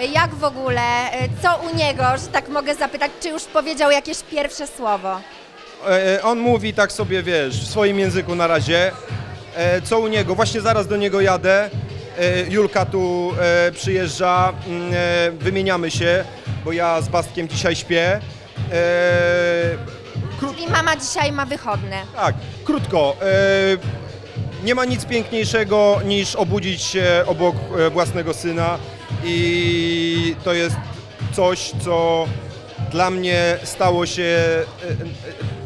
Jak w ogóle, e, co u niego, że tak mogę zapytać, czy już powiedział jakieś pierwsze słowo? E, On mówi tak sobie, wiesz, w swoim języku na razie. E, Co u niego? Właśnie zaraz do niego jadę. E, Julka tu e, przyjeżdża, mm, e, wymieniamy się, bo ja z Bastkiem dzisiaj śpię. E, Czyli mama dzisiaj ma wychodne. tak, krótko. E, Nie ma nic piękniejszego niż obudzić się obok e, własnego syna i to jest coś, co dla mnie stało się e,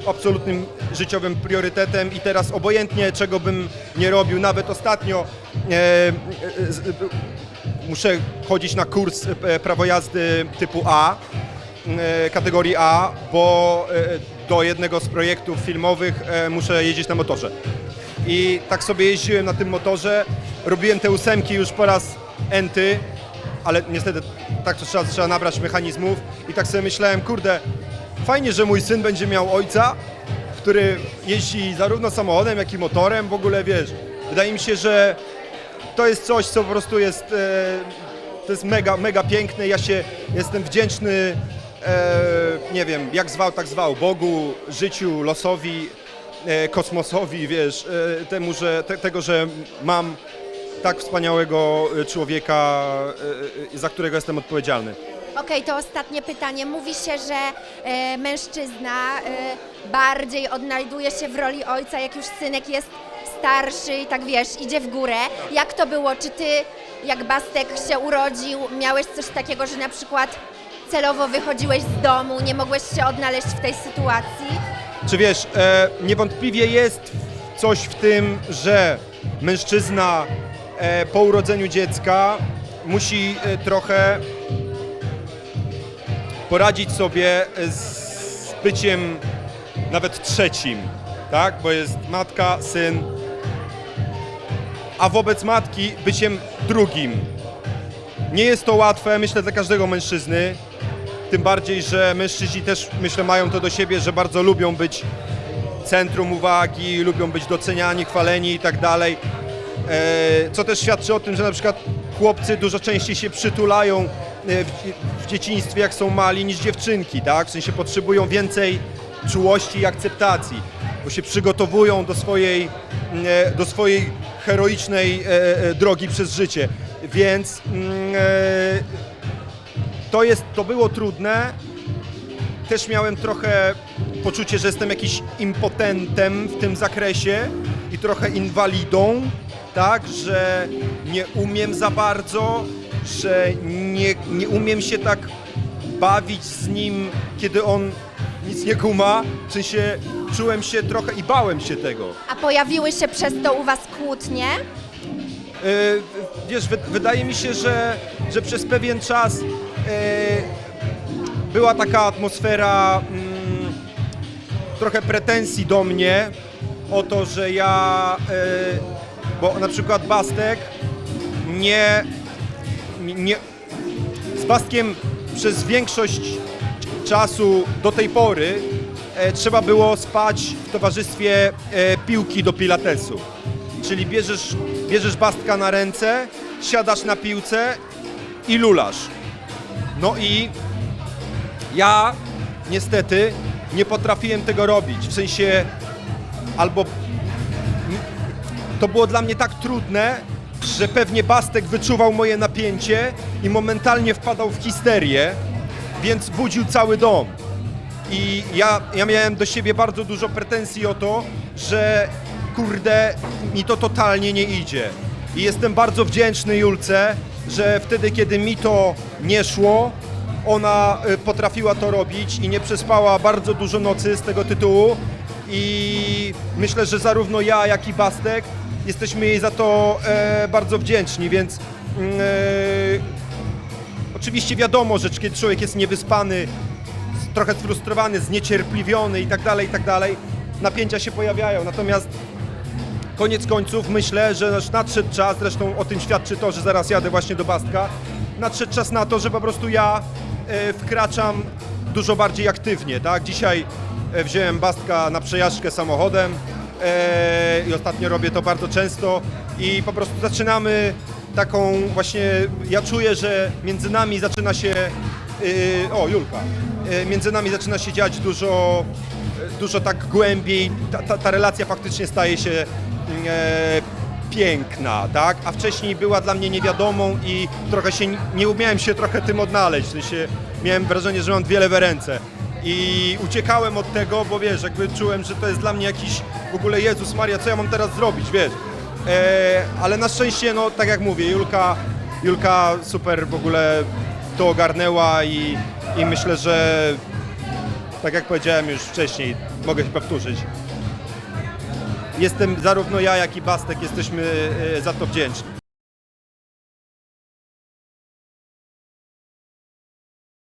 e, absolutnym życiowym priorytetem i teraz obojętnie czego bym nie robił, nawet ostatnio e, muszę chodzić na kurs prawo jazdy typu A, kategorii A, bo do jednego z projektów filmowych muszę jeździć na motorze. I tak sobie jeździłem na tym motorze, robiłem te ósemki już po raz enty, ale niestety tak to trzeba, trzeba nabrać mechanizmów. I tak sobie myślałem, kurde, fajnie, że mój syn będzie miał ojca, który jeździ zarówno samochodem, jak i motorem, w ogóle wiesz, wydaje mi się, że to jest coś, co po prostu jest, e, to jest mega, mega piękne. Ja się jestem wdzięczny, e, nie wiem, jak zwał, tak zwał, Bogu, życiu, losowi, e, kosmosowi, wiesz, e, temu, że, te, tego, że mam tak wspaniałego e, człowieka, e, e, za którego jestem odpowiedzialny. Okej, to ostatnie pytanie. Mówi się, że e, mężczyzna e, bardziej odnajduje się w roli ojca, jak już synek jest starszy i tak wiesz, idzie w górę. Jak to było? Czy ty, jak Bastek się urodził, miałeś coś takiego, że na przykład celowo wychodziłeś z domu, nie mogłeś się odnaleźć w tej sytuacji? Czy wiesz, e, niewątpliwie jest coś w tym, że mężczyzna po urodzeniu dziecka musi e, trochę poradzić sobie z byciem nawet trzecim, tak? Bo jest matka, syn, a wobec matki byciem drugim. Nie jest to łatwe, myślę, dla każdego mężczyzny. Tym bardziej, że mężczyźni też, myślę, mają to do siebie, że bardzo lubią być centrum uwagi, lubią być doceniani, chwaleni i tak dalej. E, Co też świadczy o tym, że na przykład chłopcy dużo częściej się przytulają e, w, dzieciństwie, jak są mali, niż dziewczynki, tak? W sensie potrzebują więcej czułości i akceptacji, bo się przygotowują do swojej, e, do swojej heroicznej drogi przez życie. Więc mm, to, jest, to było trudne. Też miałem trochę poczucie, że jestem jakiś impotentem w tym zakresie i trochę inwalidą, tak, że nie umiem za bardzo, że nie, nie umiem się tak bawić z nim, kiedy on nic nie kuma. W sensie czułem się trochę i bałem się tego. A pojawiły się przez to u was kłótnie? E, Wiesz, wy- wydaje mi się, że, że przez pewien czas e, była taka atmosfera mm, trochę pretensji do mnie o to, że ja, e, bo na przykład Bastek nie, nie z Bastkiem przez większość czasu do tej pory e, trzeba było spać w towarzystwie e, piłki do pilatesu. Czyli bierzesz, bierzesz Bastka na ręce, siadasz na piłce i lulasz. No i ja niestety nie potrafiłem tego robić. W sensie albo to było dla mnie tak trudne, że pewnie Bastek wyczuwał moje napięcie i momentalnie wpadał w histerię, więc budził cały dom. I ja, ja miałem do siebie bardzo dużo pretensji o to, że kurde, mi to totalnie nie idzie. I jestem bardzo wdzięczny Julce, że wtedy, kiedy mi to nie szło, ona y, potrafiła to robić i nie przespała bardzo dużo nocy z tego tytułu. I myślę, że zarówno ja, jak i Bastek jesteśmy jej za to e, bardzo wdzięczni, więc mm, e, oczywiście wiadomo, że kiedy człowiek jest niewyspany, trochę sfrustrowany, zniecierpliwiony i tak dalej, i tak dalej, napięcia się pojawiają. Natomiast koniec końców myślę, że nadszedł czas, zresztą o tym świadczy to, że zaraz jadę właśnie do Bastka, nadszedł czas na to, że po prostu ja e, wkraczam dużo bardziej aktywnie, tak? Dzisiaj e, wziąłem Bastka na przejażdżkę samochodem i ostatnio robię to bardzo często i po prostu zaczynamy taką właśnie, ja czuję, że między nami zaczyna się, y, o Julka, y, między nami zaczyna się dziać dużo, dużo tak głębiej, ta, ta, ta relacja faktycznie staje się e, piękna, tak? A wcześniej była dla mnie niewiadomą i trochę się, nie umiałem się trochę tym odnaleźć, w sensie miałem wrażenie, że mam dwie lewe ręce. I uciekałem od tego, bo wiesz, jakby czułem, że to jest dla mnie jakiś w ogóle Jezus Maria, co ja mam teraz zrobić, wiesz. E, ale na szczęście, no tak jak mówię, Julka, Julka super w ogóle to ogarnęła i, i myślę, że tak jak powiedziałem już wcześniej, mogę się powtórzyć. Jestem, zarówno ja, jak i Bastek jesteśmy e, za to wdzięczni.